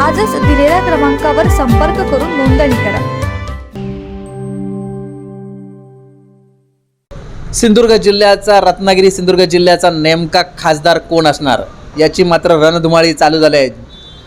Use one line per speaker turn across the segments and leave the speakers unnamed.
आजच दिलेल्या क्रमांकावर संपर्क करून नोंदणी करा.
सिंधुदुर्ग जिल्ह्याचा रत्नागिरी सिंधुदुर्ग जिल्ह्याचा नेमका खासदार कोण असणार? याची मात्र रणधुमाळी चालू झाली आहे.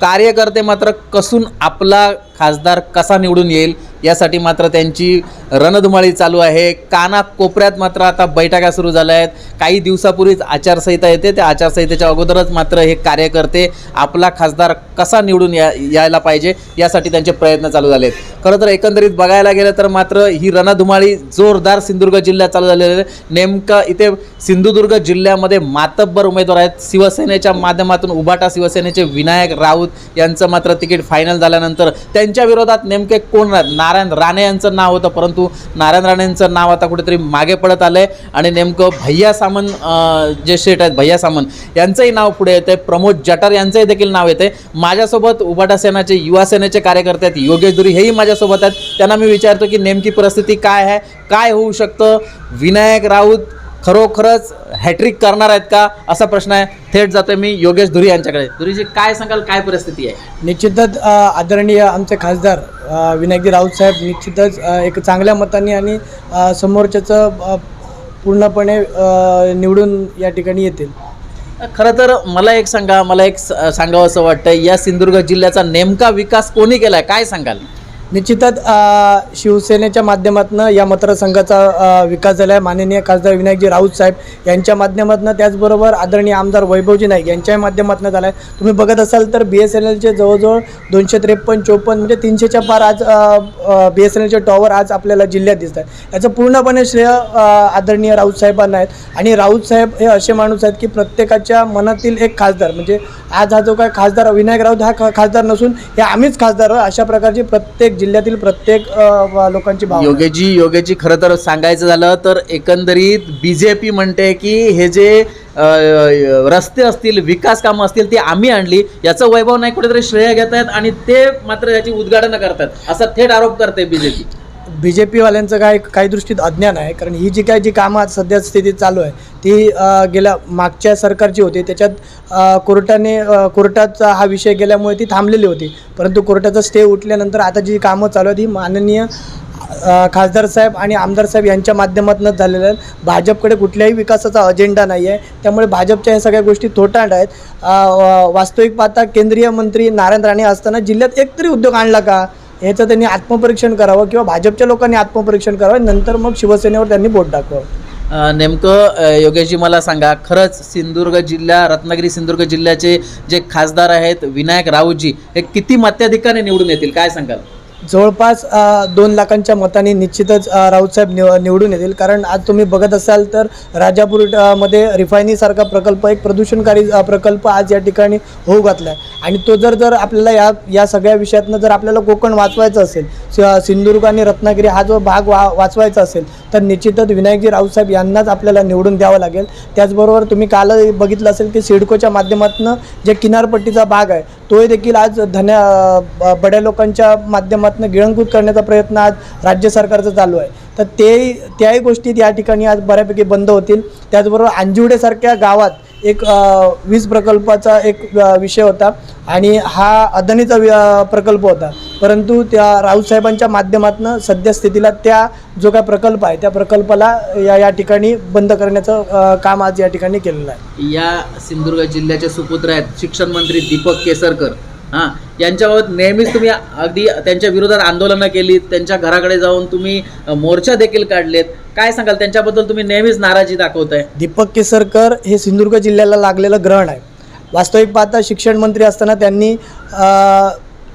कार्यकर्ते मात्र कसून आपला खासदार कसा निवडून येईल? यासाठी मात्र त्यांची रणधुमाळी चालू आहे. कानाकोपऱ्यात मात्र आता बैठका सुरू झाल्या आहेत. काही दिवसापूर्वीच आचारसंहिता येते. त्या आचारसंहितेच्या अगोदरच मात्र हे कार्यकर्ते आपला खासदार कसा निवडून या यायला पाहिजे यासाठी त्यांचे प्रयत्न चालू झाले आहेत खरं तर एकंदरीत बघायला गेलं तर मात्र ही रणधुमाळी जोरदार सिंधुदुर्ग जिल्ह्यात चालू झालेली आहे. नेमकं इथे सिंधुदुर्ग जिल्ह्यामध्ये मातब्बर उमेदवार आहेत. शिवसेनेच्या माध्यमातून उभाटा शिवसेनेचे विनायक राऊत यांचं मात्र तिकीट फायनल झाल्यानंतर त्यांच्या विरोधात नेमके कोण ना नारायण राणे यांचं नाव होतं परंतु नारायण राणेंचं नाव आता कुठेतरी मागे पडत आलं आहे आणि नेमकं भैया सामन जे शेट आहेत भैया सामन यांचंही नाव पुढे येतं आहे प्रमोद जटर यांचंही देखील नाव येते माझ्यासोबत उबाटा सेनाचे युवा सेनेचे कार्यकर्ते आहेत. योगेश दुरी हेही माझ्यासोबत आहेत. त्यांना मी विचारतो की नेमकी परिस्थिती काय आहे? काय होऊ शकतं? विनायक राऊत खरोखरच हॅट्रिक करणार आहेत का? असा प्रश्न आहे. थेट जातोय मी योगेश धुरी यांच्याकडे. धुरीजी काय सांगाल? काय परिस्थिती आहे?
निश्चितच अ, आदरणीय आमचे खासदार अ, विनायकजी राऊत साहेब निश्चितच अ, एक चांगल्या मताने आणि अ, समोरच्याचं अ, पूर्णपणे अ, निवडून या ठिकाणी येतील.
खरं तर मला एक सांगा मला एक स- सांगावं असं वाटतं या सिंधुदुर्ग जिल्ह्याचा नेमका विकास कोणी केलाय? काय सांगाल?
निश्चितच शिवसेनेच्या माध्यमातून या मतदारसंघाचा विकास झाला आहे. माननीय खासदार विनायकजी राऊत साहेब यांच्या माध्यमातून त्याचबरोबर आदरणीय आमदार वैभवजी नाईक यांच्याही माध्यमातून झाला आहे. तुम्ही बघत असाल तर बी एस एन एलचे जवळजवळ दोनशे त्रेपन्न चोपन्न म्हणजे तीनशेच्या पार आज बी एस एन एलचे टॉवर आज आपल्याला जिल्ह्यात दिसत आहेत. याचं पूर्णपणे श्रेय आदरणीय राऊत साहेबांना आहेत. आणि राऊत साहेब हे असे माणूस आहेत की प्रत्येकाच्या मनातील एक खासदार. म्हणजे आज हा जो काय खासदार विनायक राऊत हा खासदार नसून हे आम्हीच खासदार अशा प्रकारची प्रत्येक जिल्ह्यातील प्रत्येक अ, लोकांची भावना. आहे.
योगेजी योगेजी खरं तर सांगायचं झालं तर एकंदरीत बी जे पी म्हणते की हे जे अ, रस्ते असतील विकास कामं असतील ती आम्ही आणली. याचं वैभव नाही कुठेतरी श्रेय घेत आहेत आणि ते मात्र याची उद्घाटन करतात. असा थेट आरोप करते बीजेपी
बी जे पीवाल्यांचं काय काही दृष्टीत अज्ञान आहे कारण ही जी काय जी कामं आज सध्या स्थितीत चालू आहे ती गेल्या मागच्या सरकारची होती. त्याच्यात कोर्टाने कोर्टाचा हा विषय गेल्यामुळे ती थांबलेली होती. परंतु कोर्टाचा स्टे उठल्यानंतर आता जी कामं चालू आहेत ही माननीय खासदार साहेब आणि आमदार साहेब यांच्या माध्यमातूनच झालेलं आहेत. भाजपकडे कुठल्याही विकासाचा अजेंडा नाही आहे त्यामुळे भाजपच्या ह्या सगळ्या गोष्टी थोटांड आहेत. वास्तविक पाहता केंद्रीय मंत्री नारायण राणे असताना जिल्ह्यात एक तरी उद्योग आणला का? याचं त्यांनी आत्मपरीक्षण करावं किंवा भाजपच्या लोकांनी आत्मपरीक्षण करावं? नंतर मग शिवसेनेवर त्यांनी बोट दाखवावं.
नेमकं योगेशजी मला सांगा खरंच सिंधुदुर्ग जिल्हा रत्नागिरी सिंधुदुर्ग जिल्ह्याचे जे खासदार आहेत विनायक राऊतजी हे किती मत्याधिकाने निवडून येतील? काय सांगाल?
जवळपास दोन लाखांच्या मताने निश्चितच राऊतसाहेब निव निवडून येतील. कारण आज तुम्ही बघत असाल तर राजापूरमध्ये रिफायनीसारखा प्रकल्प एक प्रदूषणकारी प्रकल्प आज या ठिकाणी होऊ घातला आहे आणि तो जर जर आपल्याला या या सगळ्या विषयातनं जर आपल्याला कोकण वाचवायचं असेल सि- सिंधुदुर्ग आणि रत्नागिरी हा जो भाग वा वाचवायचा असेल तर निश्चितच विनायकजी राऊतसाहेब यांनाच आपल्याला निवडून द्यावं लागेल. त्याचबरोबर तुम्ही काल बघितलं असेल की सिडकोच्या माध्यमातून जे किनारपट्टीचा भाग आहे तोही देखील आज धन्या बड्या लोकांच्या माध्यमात प्रयत्न गिळंकृत करण्याचा प्रयत्न आज राज्य सरकारचा चालू आहे. तर ते त्याही गोष्टी या ठिकाणी आज बऱ्यापैकी बंद होतील. त्याचबरोबर अंजिवडेसारख्या गावात एक वीज प्रकल्पाचा एक विषय होता आणि हा अदानीचा प्रकल्प होता. परंतु त्या राऊतसाहेबांच्या माध्यमातून सध्या स्थितीला त्या जो काय प्रकल्प आहे त्या प्रकल्पाला या या ठिकाणी बंद करण्याचं काम आज या ठिकाणी केलेलं आहे.
या सिंधुदुर्ग जिल्ह्याचे सुपुत्र आहेत शिक्षण मंत्री दीपक केसरकर. हां यांच्याबाबत नेहमीच तुम्ही अगदी त्यांच्या विरोधात आंदोलनं केलीत त्यांच्या घराकडे जाऊन तुम्ही मोर्चा देखील काढलेत. काय सांगाल त्यांच्याबद्दल तुम्ही नेहमीच नाराजी दाखवताय?
दीपक केसरकर हे सिंधुदुर्ग जिल्ह्याला लागलेलं ग्रहण आहे. वास्तविक पाहता शिक्षण मंत्री असताना त्यांनी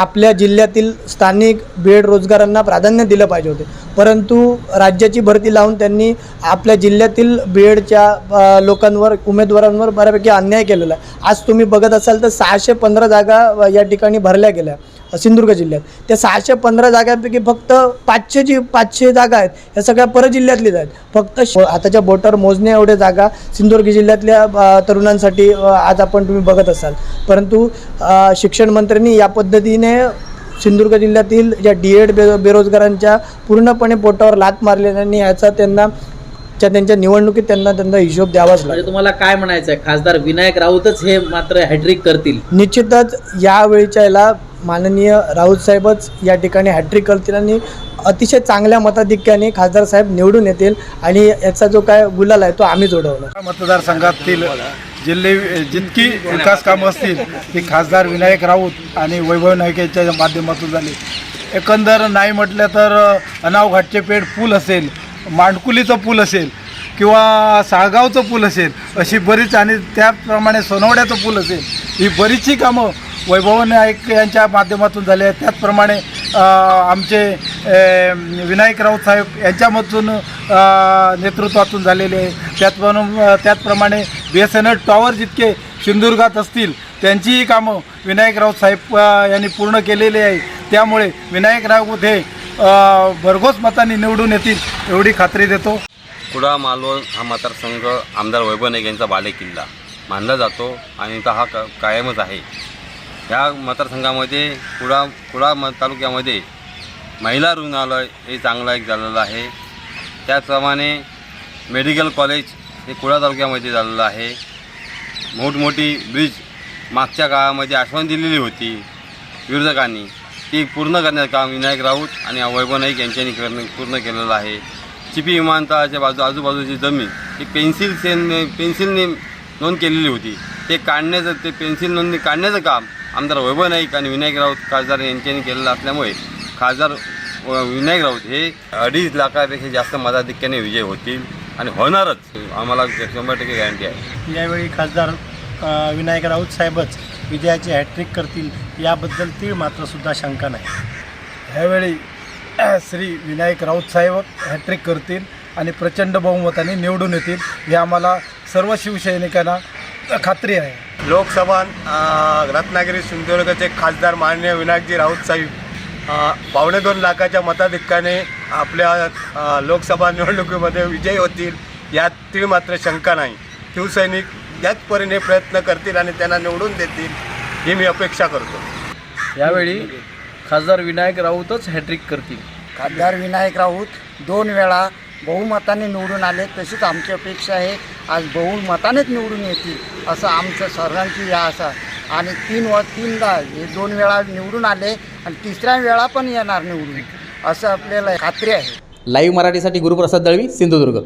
आपल्या जिल्ह्यातील स्थानिक बेड रोजगारांना प्राधान्य दिलं पाहिजे होते. परंतु राज्याची भरती लावून त्यांनी आपल्या जिल्ह्यातील बेडच्या लोकांवर उमेदवारांवर बऱ्यापैकी अन्याय केलेला आहे. आज तुम्ही बघत असाल तर सहाशे पंधरा जागा या ठिकाणी भरल्या गेल्या. सिंधुदुर्ग जिल्ह्यात. त्या सहाशे पंधरा जागांपैकी फक्त पाचशे जी पाचशे जागा आहेत. ह्या सगळ्या परजिल्ह्यातलीच आहेत. फक्त श- हाताच्या बोटावर मोजण्या एवढ्या जागा सिंधुदुर्ग जिल्ह्यातल्या तरुणांसाठी आज आपण तुम्ही बघत असाल. परंतु शिक्षण मंत्र्यांनी या पद्धतीने सिंधुदुर्ग जिल्ह्यातील ज्या डी एड बे बेरोजगारांच्या पूर्णपणे पोटावर लात मारलेल्यांनी याचा त्यांना त्या त्यांच्या निवडणुकीत त्यांना त्यांना हिशोब द्यावाच लागेल.
म्हणजे तुम्हाला काय म्हणायचं आहे खासदार विनायक राऊतच हे मात्र हॅट्रिक करतील.
निश्चितच यावेळीच्या याला माननीय राऊत साहेबच या ठिकाणी हॅट्रिक करतील आणि अतिशय चांगल्या मताधिक्याने खासदार साहेब निवडून येतील आणि याचा जो काय गुलाल आहे तो आम्ही जोडवला
मतदारसंघातील जिल्हे जितकी विकास कामं असतील ती खासदार विनायक राऊत आणि वैभव नाईक यांच्या माध्यमातून झाली. एकंदर नाही म्हटलं तर अनाव घाटचे पेठ पूल असेल मांडकुलीचं पूल असेल किंवा साळगावचं पूल असेल अशी बरीच आणि त्याप्रमाणे सोनवड्याचं पूल असेल ही बरीचशी कामं वैभवन नाईक यांच्या माध्यमातून झाले. आहेत त्याचप्रमाणे आमचे विनायक राऊत साहेब यांच्यामधून नेतृत्वातून झालेले आहे. त्याचप्रमाणे त्याचप्रमाणे B S N L tower जितके सिंधुदुर्गात असतील त्यांचीही कामं विनायक राऊत साहेब यांनी पूर्ण केलेली आहे. त्यामुळे विनायक राऊत हे भरघोस मतांनी निवडून येतील एवढी खात्री देतो.
कुडा मालवण हा मतदारसंघ आमदार वैभव नाईक यांचा बालेकिल्ला. मानला जातो आणि तो हा क कायमच आहे. या मतदारसंघामध्ये कुडा कुडा म तालुक्यामध्ये महिला रुग्णालय हे चांगलं एक झालेलं आहे. त्याचप्रमाणे मेडिकल कॉलेज हे कुडा तालुक्यामध्ये झालेलं आहे. मोठमोठी ब्रिज मागच्या काळामध्ये आठवण दिलेली होती विरोधकांनी. ती पूर्ण करण्याचं काम विनायक राऊत आणि वैभव नाईक यांच्यानी करणं पूर्ण केलेलं आहे. चिपी विमानतळाच्या बाजू आजूबाजूची जमीन ही पेन्सिल सेन पेन्सिलने नोंद केलेली होती. ते काढण्याचं ते पेन्सिल नोंदणी काढण्याचं काम आमदार वैभव नाईक आणि विनायक राऊत खासदार यांच्यानी केलेलं असल्यामुळे खासदार व विनायक राऊत हे अडीच लाखापेक्षा जास्त मताधिक्याने विजय होतील आणि होणारच. आम्हाला शंभर टक्के गॅरंटी आहे.
यावेळी खासदार विनायक राऊत साहेबच विजयाची हॅट्रिक करतील याबद्दल तीळ मात्र सुद्धा शंका नाही.
ह्यावेळी श्री विनायक राऊत साहेब हॅट्रिक करतील आणि प्रचंड बहुमताने निवडून येतील हे आम्हाला सर्व शिवसैनिकांना खात्री आहे.
लोकसभा अ, रत्नागिरी सिंधुदुर्गचे खासदार माननीय विनायकजी राऊत साहेब अ, पावणे दोन लाखाच्या मताधिक्याने आपल्या अ, लोकसभा निवडणुकीमध्ये विजयी होतील यात ती मात्र शंका नाही. शिवसैनिक याच परीने प्रयत्न करतील आणि त्यांना निवडून देतील ही मी अपेक्षा करतो.
यावेळी खासदार विनायक राऊतच हॅट्रिक करतील.
खासदार विनायक राऊत दोन वेळा बहुमताने निवडून आले तशीच आमची अपेक्षा आहे. आज बहुमतानेच निवडून येतील असं आमचं सर्वांची या असा आणि तीन व तीनदा हे दोन वेळा निवडून आले आणि तिसऱ्या वेळा पण येणार निवडून असं आपल्याला खात्री आहे.
लाईव्ह मराठीसाठी गुरुप्रसाद दळवी सिंधुदुर्ग.